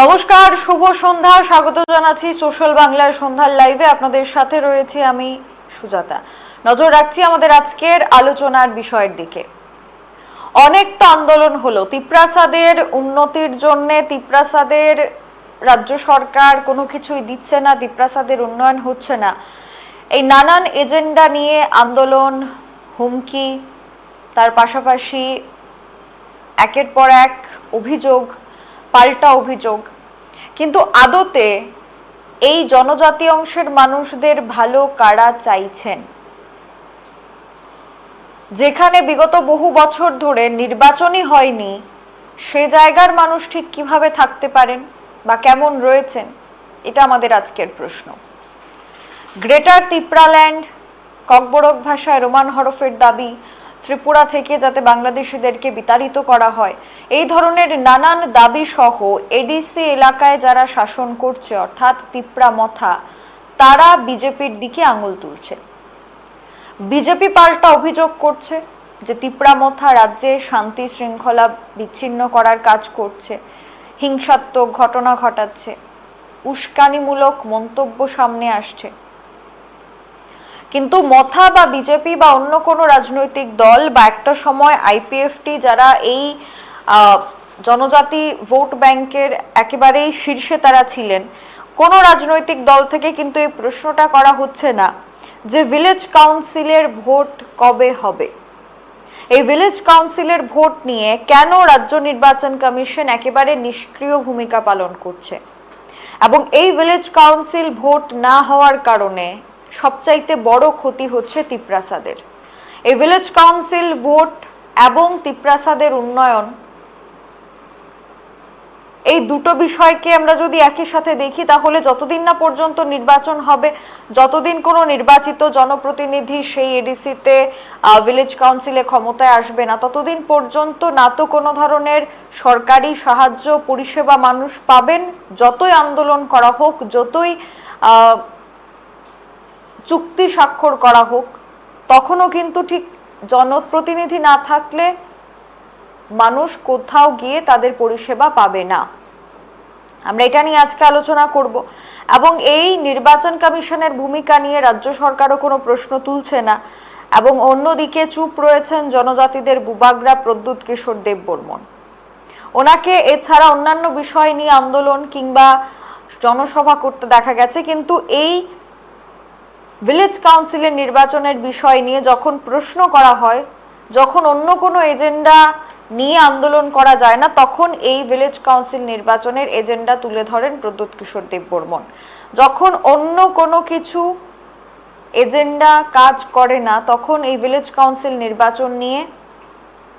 নমস্কার, শুভ সন্ধ্যা। স্বাগত জানাচ্ছি সোশ্যাল বাংলার সন্ধ্যার লাইভে। আপনাদের সাথে রয়েছে আমি সুজাতা। নজর রাখছি আমাদের আজকের আলোচনার বিষয়ের দিকে। অনেক তো আন্দোলন হলো। তিপ্রাসাদের উন্নতির জন্য তিপ্রাসাদের রাজ্য সরকার কোনো কিছুই দিচ্ছে না, তিপ্রাসাদের উন্নয়ন হচ্ছে না। এই নানান এজেন্ডা নিয়ে আন্দোলন, হুমকি, তার পাশাপাশি একের পর এক অভিযোগ পাল্টা অভিযোগ। কিন্তু আদতে এই জনজাতি অংশের মানুষদের ভালো কারা চাইছেন? যেখানে বিগত বহু বছর ধরে নির্বাচনই হয়নি, সে জায়গার মানুষ ঠিক কীভাবে থাকতে পারেন বা কেমন রয়েছেন, এটা আমাদের আজকের প্রশ্ন। গ্রেটার তিপ্রাল্যান্ড, ককবরক ভাষায় রোমান হরফের দাবি ত্রিপুরা থেকে যাতে বাংলাদেশিদেরকে বিতাড়িত করা হয়। এই ধরনের নানান দাবি সহ এডিসি এলাকায় যারা শাসন করছে, অর্থাৎ তিপ্রা মথা, তারা বিজেপির দিকে আঙুল তুলছে। বিজেপি পাল্টা অভিযোগ করছে যে তিপ্রামথা রাজ্যে শান্তি শৃঙ্খলা বিচ্ছিন্ন করার কাজ করছে। হিংসাত্মক ঘটনা ঘটাচ্ছে। উস্কানিমূলক মন্তব্য সামনে আসছে। কিন্তু মথা বা বিজেপি বা অন্য কোনো রাজনৈতিক দল বা একটা সময় আইপিএফটি যারা এই জনজাতি ভোট ব্যাংকের একেবারেই শীর্ষে তারা ছিলেন, কোনো রাজনৈতিক দল থেকে কিন্তু এই প্রশ্নটা করা হচ্ছে না যে ভিলেজ কাউন্সিলের ভোট কবে হবে। এই ভিলেজ কাউন্সিলের ভোট নিয়ে কেন রাজ্য নির্বাচন কমিশন একেবারে নিষ্ক্রিয় ভূমিকা পালন করছে? এবং এই ভিলেজ কাউন্সিল ভোট না হওয়ার কারণে সবচাইতে বড় ক্ষতি হচ্ছে তিপ্রাসাদের। এই ভিলেজ কাউন্সিল ভোট এবং তিপ্রাসাদের উন্নয়ন, এই দুটো বিষয়কে আমরা যদি একই সাথে দেখি, তাহলে যতদিন না পর্যন্ত নির্বাচন হবে, যতদিন কোনো নির্বাচিত জনপ্রতিনিধি সেই এডিসিতে ভিলেজ কাউন্সিলে ক্ষমতায় আসবে না, ততদিন পর্যন্ত না তো কোনো ধরনের সরকারি সাহায্য, পরিষেবা মানুষ পাবেন, যতই আন্দোলন করা হোক, যতই চুক্তি স্বাক্ষর করা হোক, তখনও কিন্তু ঠিক জনপ্রতিনিধি না থাকলে মানুষ কোথাও গিয়ে তাদের পরিষেবা পাবে না। আমরা এটা নিয়ে আজকে আলোচনা করব এবং এই নির্বাচন কমিশনের ভূমিকা নিয়ে রাজ্য সরকারও কোনো প্রশ্ন তুলছে না এবং অন্যদিকে চুপ রয়েছেন জনজাতিদের বুবাগ্রা প্রদ্যুৎ কিশোর দেব বর্মন ওনাকে এছাড়া অন্যান্য বিষয় নিয়ে আন্দোলন কিংবা জনসভা করতে দেখা গেছে, কিন্তু এই ভিলেজ কাউন্সিলের নির্বাচনের বিষয় নিয়ে যখন প্রশ্ন করা হয়, যখন অন্য কোনো এজেন্ডা নিয়ে আন্দোলন করা যায় না, তখন এই ভিলেজ কাউন্সিল নির্বাচনের এজেন্ডা তুলে ধরেন প্রদ্যুৎ কিশোর দেব বর্মন যখন অন্য কোনো কিছু এজেন্ডা কাজ করে না, তখন এই ভিলেজ কাউন্সিল নির্বাচন নিয়ে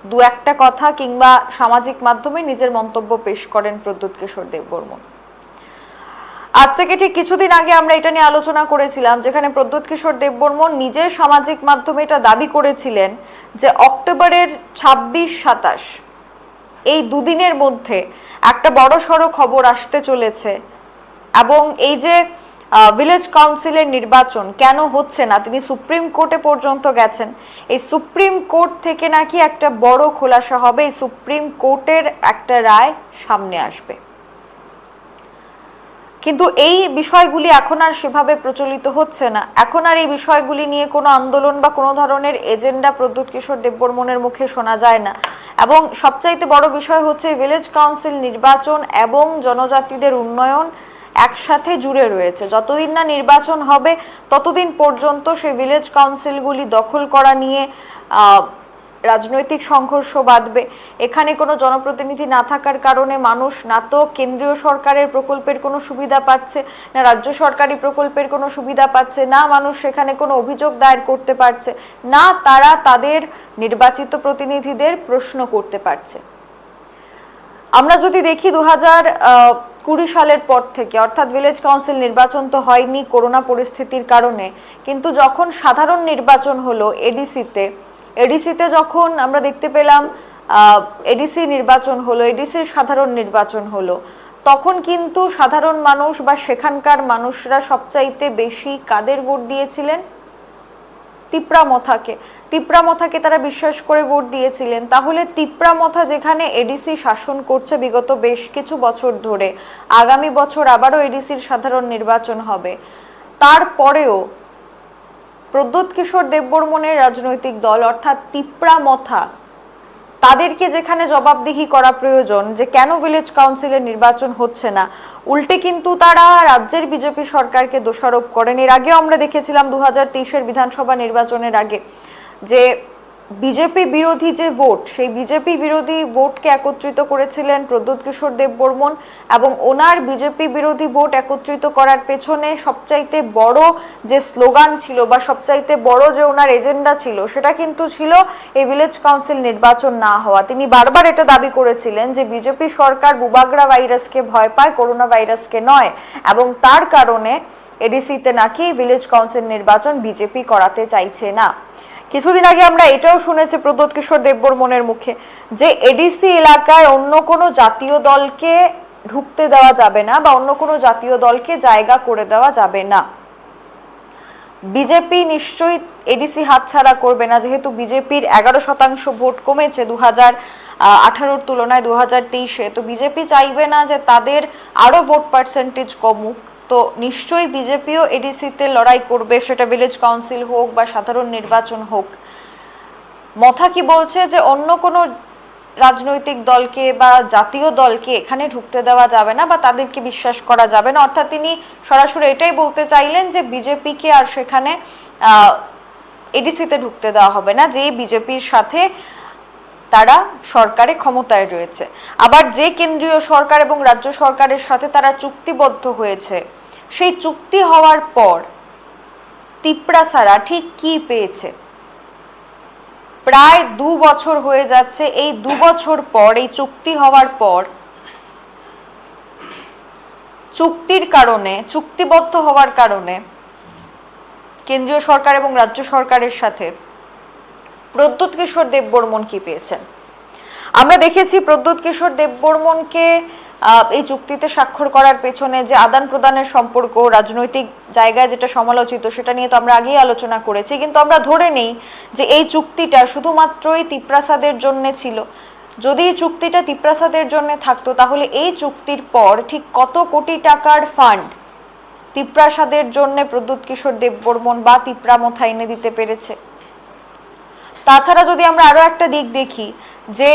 দু একটা কথা কিংবা সামাজিক মাধ্যমে নিজের মন্তব্য পেশ করেন প্রদ্যুৎ কিশোর দেব বর্মন আজ থেকে ঠিক কিছুদিন আগে আমরা এটা নিয়ে আলোচনা করেছিলাম, যেখানে প্রদ্যুৎ কিশোর দেববর্মন নিজের সামাজিক মাধ্যমে এটা দাবি করেছিলেন যে অক্টোবরের ছাব্বিশ সাতাশ, এই দুদিনের মধ্যে একটা বড় সড়ো খবর আসতে চলেছে এবং এই যে ভিলেজ কাউন্সিলের নির্বাচন কেন হচ্ছে না, তিনি সুপ্রিম কোর্টে পর্যন্ত গেছেন, এই সুপ্রিম কোর্ট থেকে নাকি একটা বড় খোলাসা হবে, এই সুপ্রিম কোর্টের একটা রায় সামনে আসবে। কিন্তু এই বিষয়গুলি এখন আর সেভাবে প্রচলিত হচ্ছে না। এখন আর এই বিষয়গুলি নিয়ে কোনো আন্দোলন বা কোনো ধরনের এজেন্ডা প্রদ্যুৎ কিশোর দেববর্মনের মুখে শোনা যায় না। এবং সবচাইতে বড় বিষয় হচ্ছে ভিলেজ কাউন্সিল নির্বাচন এবং জনজাতিদের উন্নয়ন একসাথে জুড়ে রয়েছে। যতদিন না নির্বাচন হবে, ততদিন পর্যন্ত সেই ভিলেজ কাউন্সিলগুলি দখল করা নিয়ে রাজনৈতিক সংঘর্ষ বাঁধবে। এখানে কোনো জনপ্রতিনিধি না থাকার কারণে মানুষ না তো কেন্দ্রীয় সরকারের প্রকল্পের কোনো সুবিধা পাচ্ছে, না রাজ্য সরকারি প্রকল্পের কোনো সুবিধা পাচ্ছে, না মানুষ সেখানে কোনো অভিযোগ দায়ের করতে পারছে, না তারা তাদের নির্বাচিত প্রতিনিধিদের প্রশ্ন করতে পারছে। আমরা যদি দেখি দু হাজার কুড়ি সালের পর থেকে, অর্থাৎ ভিলেজ কাউন্সিল নির্বাচন তো হয়নি করোনা পরিস্থিতির কারণে, কিন্তু যখন সাধারণ নির্বাচন হলো, এডিসিতে এডিসিতে যখন আমরা দেখতে পেলাম এডিসি নির্বাচন হলো এডিসির সাধারণ নির্বাচন হলো, তখন কিন্তু সাধারণ মানুষ বা সেখানকার মানুষরা সবচাইতে বেশি কাদের ভোট দিয়েছিলেন? তিপ্রা মথাকে। তিপ্রা মথাকে তারা বিশ্বাস করে ভোট দিয়েছিলেন। তাহলে তিপ্রা মথা যেখানে এডিসি শাসন করছে বিগত বেশ কিছু বছর ধরে, আগামী বছর আবারও এডিসির সাধারণ নির্বাচন হবে। তারপরেও প্রদ্যুৎ কিশোর দেববর্মনের রাজনৈতিক দল, অর্থাৎ তিপ্রা মথা, তাদেরকে যেখানে জবাবদিহি করা প্রয়োজন যে কেন ভিলেজ কাউন্সিলের নির্বাচন হচ্ছে না, উল্টে কিন্তু তারা রাজ্যের বিজেপি সরকারকে দোষারোপ করেন। এর আগেও আমরা দেখেছিলাম দু হাজার বিধানসভা নির্বাচনের আগে যে বিজেপি বিরোধী যে ভোট, সেই বিজেপি বিরোধী ভোটকে একত্রিত করেছিলেন প্রদ্যুৎ কিশোর দেববর্মন এবং ওনার বিজেপি বিরোধী ভোট একত্রিত করার পেছনে সবচাইতে বড় যে স্লোগান ছিল বা সবচাইতে বড় যে ওনার এজেন্ডা ছিল, সেটা কিন্তু ছিল এই ভিলেজ কাউন্সিল নির্বাচন না হওয়া। তিনি বারবার এটা দাবি করেছিলেন যে বিজেপি সরকার বুবাগ্রা ভাইরাসকে ভয় পায়, করোনা ভাইরাসকে নয় এবং তার কারণে এডিসিতে নাকি ভিলেজ কাউন্সিল নির্বাচন বিজেপি করাতে চাইছে না। কিছুদিন আগে আমরা এটাও শুনেছি প্রদ্যোৎ কিশোর দেববর্মনের মুখে যে এডিসি এলাকায় অন্য কোনো জাতীয় দলকে ঢুকতে দেওয়া যাবে না বা অন্য কোনো জাতীয় দলকে জায়গা করে দেওয়া যাবে না। বিজেপি নিশ্চয়ই এডিসি হাতছাড়া করবে না, যেহেতু বিজেপির এগারো শতাংশ ভোট কমেছে দু হাজার আঠারোর তুলনায় দু হাজার তেইশে। তো বিজেপি চাইবে না যে তাদের আরও ভোট পার্সেন্টেজ কমুক। তো নিশ্চয়ই বিজেপিও এডিসিতে লড়াই করবে, সেটা ভিলেজ কাউন্সিল হোক বা সাধারণ নির্বাচন হোক। মথা কি বলছে যে অন্য কোনো রাজনৈতিক দলকে বা জাতীয় দলকে এখানে ঢুকতে দেওয়া যাবে না বা তাদেরকে বিশ্বাস করা যাবে না? অর্থাৎ তিনি সরাসরি এটাই বলতে চাইলেন যে বিজেপিকে আর সেখানে এডিসিতে ঢুকতে দেওয়া হবে না, যে বিজেপির সাথে তারা সরকারে ক্ষমতায় রয়েছে। আবার যে কেন্দ্রীয় সরকার এবং রাজ্য সরকারের সাথে তারা চুক্তিবদ্ধ হয়েছে, সেই চুক্তি হওয়ার পর তিপ্রাসারা ঠিক কি পেয়েছে? প্রায় দু বছর হয়ে যাচ্ছে, এই দু বছর পর, এই চুক্তি হওয়ার পর চুক্তির কারণে, চুক্তিবদ্ধ হওয়ার কারণে কেন্দ্রীয় সরকার এবং রাজ্য সরকারের সাথে প্রদ্যুৎ কিশোর দেববর্মন কি পেয়েছেন? আমরা দেখেছি প্রদ্যুৎ কিশোর দেববর্মনকে এই চুক্তিতে স্বাক্ষর করার পেছনে যে আদান প্রদানের সম্পর্ক, রাজনৈতিক জায়গায় যেটা সমালোচিত, সেটা নিয়ে তো আমরা আগেই আলোচনা করেছি। কিন্তু আমরা ধরে নেই যে এই চুক্তিটা শুধুমাত্রই তিপ্রাসাদের জন্য ছিল। যদি এই চুক্তিটা তিপ্রাসাদের জন্য থাকতো, তাহলে এই চুক্তির পর ঠিক কত কোটি টাকার ফান্ড তিপ্রাসাদের জন্য প্রদ্যুৎ কিশোর দেববর্মন বা তিপ্রামথা এনে দিতে পেরেছে? তাছাড়া যদি আমরা আরও একটা দিক দেখি, যে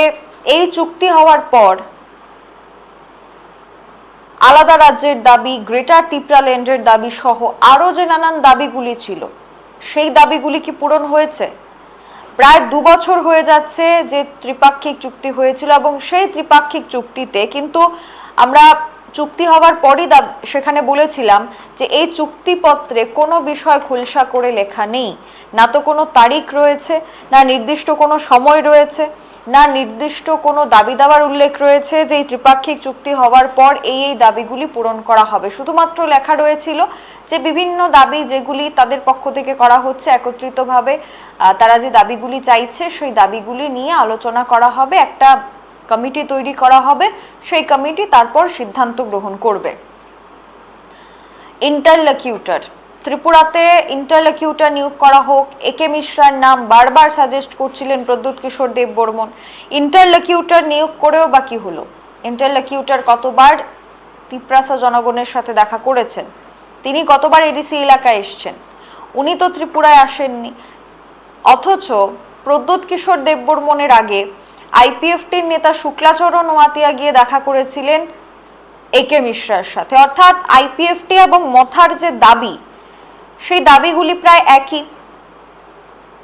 এই চুক্তি হওয়ার পর আলাদা রাজ্যের দাবি গ্রেটার তিপ্রাল্যান্ডের দাবি সহ আরও যে নানান দাবিগুলি ছিল, সেই দাবিগুলি কি পূরণ হয়েছে? প্রায় দু বছর হয়ে যাচ্ছে যে ত্রিপাক্ষিক চুক্তি হয়েছিল এবং সেই ত্রিপাক্ষিক চুক্তিতে কিন্তু আমরা চুক্তি হওয়ার পরই সেখানে বলেছিলাম যে এই চুক্তিপত্রে কোনো বিষয় খুলসা করে লেখা নেই। না তো কোনো তারিখ রয়েছে, না নির্দিষ্ট কোনো সময় রয়েছে, না নির্দিষ্ট কোনো দাবি দাবার উল্লেখ রয়েছে যে এই ত্রিপাক্ষিক চুক্তি হওয়ার পর এই এই দাবিগুলি পূরণ করা হবে। শুধুমাত্র লেখা রয়েছিল যে বিভিন্ন দাবি যেগুলি তাদের পক্ষ থেকে করা হচ্ছে, একত্রিতভাবে তারা যে দাবিগুলি চাইছে সেই দাবিগুলি নিয়ে আলোচনা করা হবে। একটা কমিটি তৈরি করা হবে, সেই কমিটি তারপর সিদ্ধান্ত গ্রহণ করবে। ইন্টারলকিউটার, ত্রিপুরাতে ইন্টারলকিউটার নিয়োগ করা হোক। একে মিশ্রার নাম বারবার সাজেস্ট করছিলেন প্রদ্যুৎ কিশোর দেব বর্মন। ইন্টারলকিউটার নিয়োগ করেও বাকি হলো? ইন্টারলকিউটার কতবার তিপ্রাসা জনগণের সাথে দেখা করেছেন? তিনি কতবার এডিসি এলাকায় এসছেন? উনি তো ত্রিপুরায় আসেননি। অথচ প্রদ্যুৎ কিশোর দেববর্মনের আগে আইপিএফটির নেতা শুক্লাচরণ ওয়াতিয়া গিয়ে দেখা করেছিলেন একে মিশ্রার সাথে। অর্থাৎ আইপিএফটি এবং মথার যে দাবি, সেই দাবিগুলি প্রায় একই।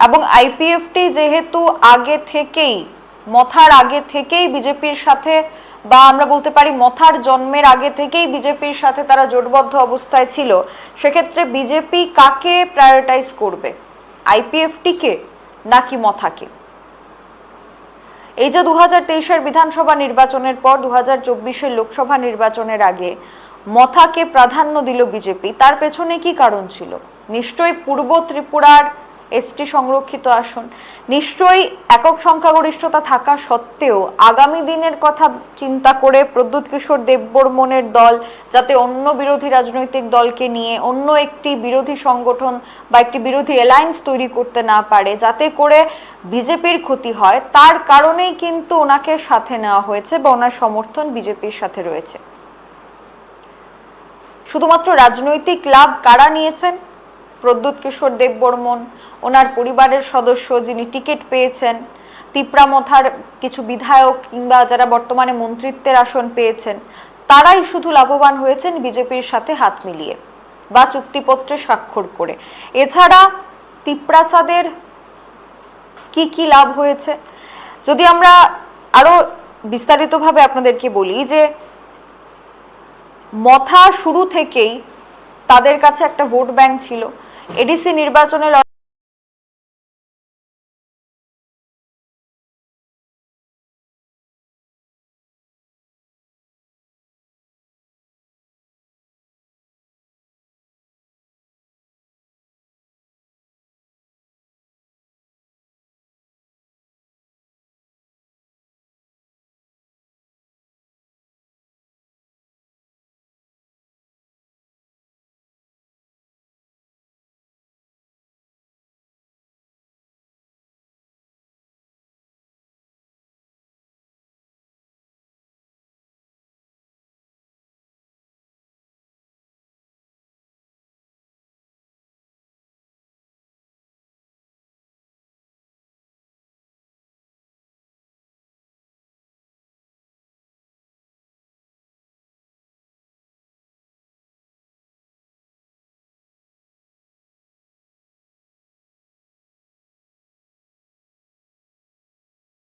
এবং আইপিএফটি যেহেতু আগে থেকেই, মথার আগে থেকেই বিজেপির সাথে বা আমরা বলতে পারি মথার জন্মের আগে থেকেই বিজেপির সাথে তারা জোটবদ্ধ অবস্থায় ছিল, সেক্ষেত্রে বিজেপি কাকে প্রায়োরিটাইজ করবে? আইপিএফটিকে নাকি মথাকে? এই যে দু হাজার বিধানসভা নির্বাচনের পর দু হাজার লোকসভা নির্বাচনের আগে মথাকে প্রাধান্য দিল বিজেপি, তার পেছনে কি কারণ ছিল? নিশ্চয়ই পূর্ব ত্রিপুরার এসটি সংরক্ষিত আসন। নিশ্চয়ই একক সংখ্যাগরিষ্ঠতা থাকা সত্ত্বেও আগামী দিনের কথা চিন্তা করে প্রদ্যুৎ কিশোর দেববর্মনের দল যাতে অন্য বিরোধী রাজনৈতিক দলকে নিয়ে অন্য একটি বিরোধী সংগঠন বা একটি বিরোধী অ্যালায়েন্স তৈরি করতে না পারে, যাতে করে বিজেপির ক্ষতি হয়, তার কারণেই কিন্তু ওনাকে সাথে নেওয়া হয়েছে বা ওনার সমর্থন বিজেপির সাথে রয়েছে। শুধুমাত্র রাজনৈতিক লাভ কারা নিয়েছেন? প্রদ্যুৎ কিশোর দেববর্মন, ওনার পরিবারের সদস্য যিনি টিকিট পেয়েছেন তিপ্রামথার কিছু বিধায়ক কিংবা যারা বর্তমানে মন্ত্রিত্বের আসন পেয়েছেন, তারাই শুধু লাভবান হয়েছেন বিজেপির সাথে হাত মিলিয়ে, বা চুক্তিপত্রে স্বাক্ষর করে। এছাড়া তিপ্রাসাদের কি কি লাভ হয়েছে? যদি আমরা আরও বিস্তারিতভাবে আপনাদেরকে বলি যে মথা শুরু থেকেই তাদের কাছে একটা ভোট ব্যাংক ছিল। এডিসি নির্বাচনে